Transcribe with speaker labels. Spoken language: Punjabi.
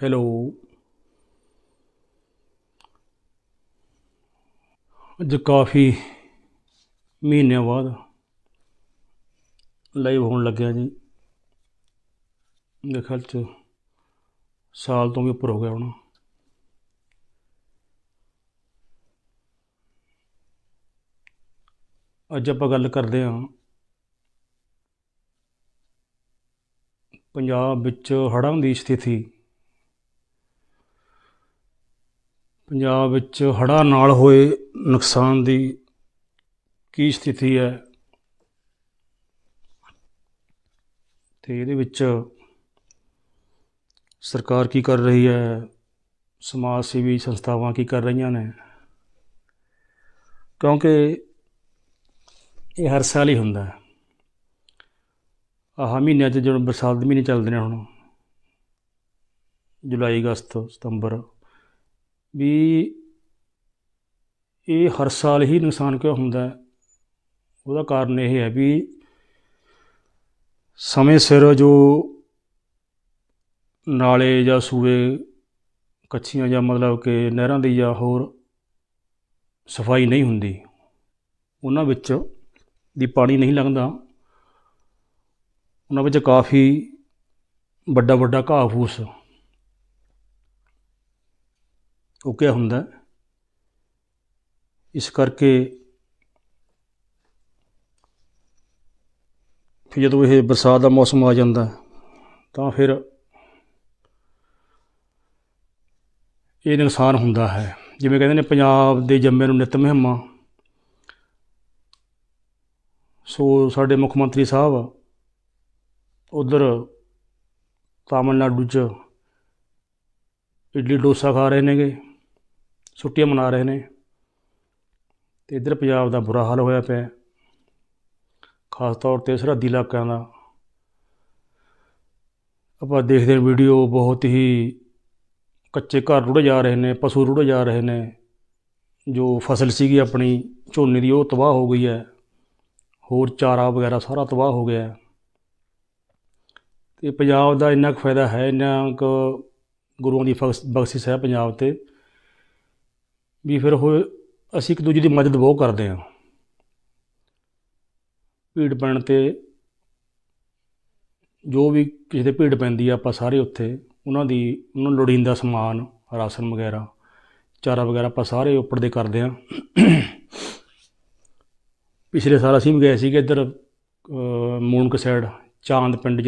Speaker 1: ਹੈਲੋ ਅੱਜ ਕਾਫੀ ਮਹੀਨਿਆਂ ਬਾਅਦ ਲਾਈਵ ਹੋਣ ਲੱਗਿਆ ਜੀ। ਮੇਰੇ ਖਿਆਲ ਚ ਸਾਲ ਤੋਂ ਵੀ ਉੱਪਰ ਹੋ ਗਿਆ ਹੁਣ। ਅੱਜ ਆਪਾਂ ਗੱਲ ਕਰਦੇ ਹਾਂ ਪੰਜਾਬ ਵਿੱਚ ਹੜ੍ਹਾਂ ਦੀ ਸਥਿਤੀ ਪੰਜਾਬ ਵਿੱਚ ਹੜ੍ਹਾਂ ਨਾਲ ਹੋਏ ਨੁਕਸਾਨ ਦੀ ਕੀ ਸਥਿਤੀ ਹੈ? ਤੇ ਇਹਦੇ ਵਿੱਚ ਸਰਕਾਰ ਕੀ ਕਰ ਰਹੀ ਹੈ? ਸਮਾਜ ਸੇਵੀ ਸੰਸਥਾਵਾਂ ਕੀ ਕਰ ਰਹੀਆਂ ਨੇ? ਕਿਉਂਕਿ ਇਹ ਹਰ ਸਾਲ ਹੀ ਹੁੰਦਾ ਹੈ। ਆਹ ਮਹੀਨਿਆਂ 'ਚ ਜਦੋਂ ਬਰਸਾਤ ਦੇ ਮਹੀਨੇ ਚੱਲਦੇ ਨੇ ਹੁਣ, ਜੁਲਾਈ, ਅਗਸਤ, ਸਤੰਬਰ ਵੀ ਇਹ ਹਰ ਸਾਲ ਹੀ ਨੁਕਸਾਨ ਕਿਉਂ ਹੁੰਦਾ ਉਹਦਾ ਕਾਰਨ ਇਹ ਹੈ ਵੀ ਸਮੇਂ ਸਿਰ ਜੋ ਨਾਲੇ ਜਾਂ ਸੂਏ ਕੱਚੀਆਂ ਜਾਂ ਮਤਲਬ ਕਿ ਨਹਿਰਾਂ ਦੀ ਜਾਂ ਹੋਰ ਸਫ਼ਾਈ ਨਹੀਂ ਹੁੰਦੀ, ਉਹਨਾਂ ਵਿੱਚ ਦੀ ਪਾਣੀ ਨਹੀਂ ਲੰਘਦਾ। ਉਹਨਾਂ ਵਿੱਚ ਕਾਫੀ ਵੱਡਾ ਵੱਡਾ ਘਾਹ ਫੂਸ ਉੱਗਿਆ ਹੁੰਦਾ ਇਸ ਕਰਕੇ ਫਿਰ ਜਦੋਂ ਇਹ ਬਰਸਾਤ ਦਾ ਮੌਸਮ ਆ ਜਾਂਦਾ, ਤਾਂ ਫਿਰ ਇਹ ਨੁਕਸਾਨ ਹੁੰਦਾ ਹੈ। ਜਿਵੇਂ ਕਹਿੰਦੇ ਨੇ, ਪੰਜਾਬ ਦੇ ਜੰਮੇ ਨੂੰ ਨਿਤ ਮਹਿਮਾ। ਸੋ ਸਾਡੇ ਮੁੱਖ ਮੰਤਰੀ ਸਾਹਿਬ ਉਧਰ ਤਾਮਿਲਨਾਡੂ 'ਚ ਇਡਲੀ ਡੋਸਾ ਖਾ ਰਹੇ ਨੇਗੇ। ਛੁੱਟੀਆਂ ਮਨਾ ਰਹੇ ਨੇ ਤੇ ਇੱਧਰ ਪੰਜਾਬ ਦਾ ਬੁਰਾ ਹਾਲ ਹੋਇਆ ਪਿਆ ਖਾਸ ਤੌਰ ਤੇ ਸਰਹੱਦੀ ਇਲਾਕਿਆਂ ਦਾ। ਆਪਾਂ ਦੇਖਦੇ ਹਾਂ ਵੀਡੀਓ ਬਹੁਤ ਹੀ ਕੱਚੇ ਘਰ ਰੁੜ ਜਾ ਰਹੇ ਨੇ, ਪਸ਼ੂ ਰੁੜੇ ਜਾ ਰਹੇ ਨੇ। ਜੋ ਫਸਲ ਸੀਗੀ ਆਪਣੀ ਝੋਨੇ ਦੀ, ਉਹ ਤਬਾਹ ਹੋ ਗਈ ਹੈ। ਹੋਰ ਚਾਰਾ ਵਗੈਰਾ ਸਾਰਾ ਤਬਾਹ ਹੋ ਗਿਆ ਹੈ। ਤੇ ਪੰਜਾਬ ਦਾ ਇੰਨਾ ਕੁ ਫਾਇਦਾ ਹੈ, ਇੰਨਾ ਕੁ ਗੁਰੂਆਂ ਦੀ ਫਕਸ- ਬਖਸ਼ਿਸ਼ ਹੈ ਪੰਜਾਬ ਤੇ। ਵੀ ਫਿਰ ਉਹ ਅਸੀਂ ਇੱਕ ਦੂਜੇ ਦੀ ਮਦਦ ਬਹੁਤ ਕਰਦੇ ਹਾਂ। ਭੀੜ ਪੈਣ ਤੇ ਜੋ ਵੀ ਕਿਸੇ ਦੇ ਭੀੜ ਪੈਂਦੀ ਆ ਆਪਾਂ ਸਾਰੇ ਉੱਥੇ ਉਹਨਾਂ ਦੀ ਉਹਨਾਂ ਨੂੰ ਲੋੜੀਂਦਾ ਸਮਾਨ ਰਾਸ਼ਨ ਵਗੈਰਾ ਚਾਰਾ ਵਗੈਰਾ ਆਪਾਂ ਸਾਰੇ ਉੱਪਰ ਦੇ ਕਰਦੇ ਹਾਂ। ਪਿਛਲੇ ਸਾਲ ਅਸੀਂ ਵੀ ਗਏ ਸੀਗੇ ਇੱਧਰ ਅ, ਮੂਣਕ ਸਾਈਡ ਚਾਂਦ ਪਿੰਡ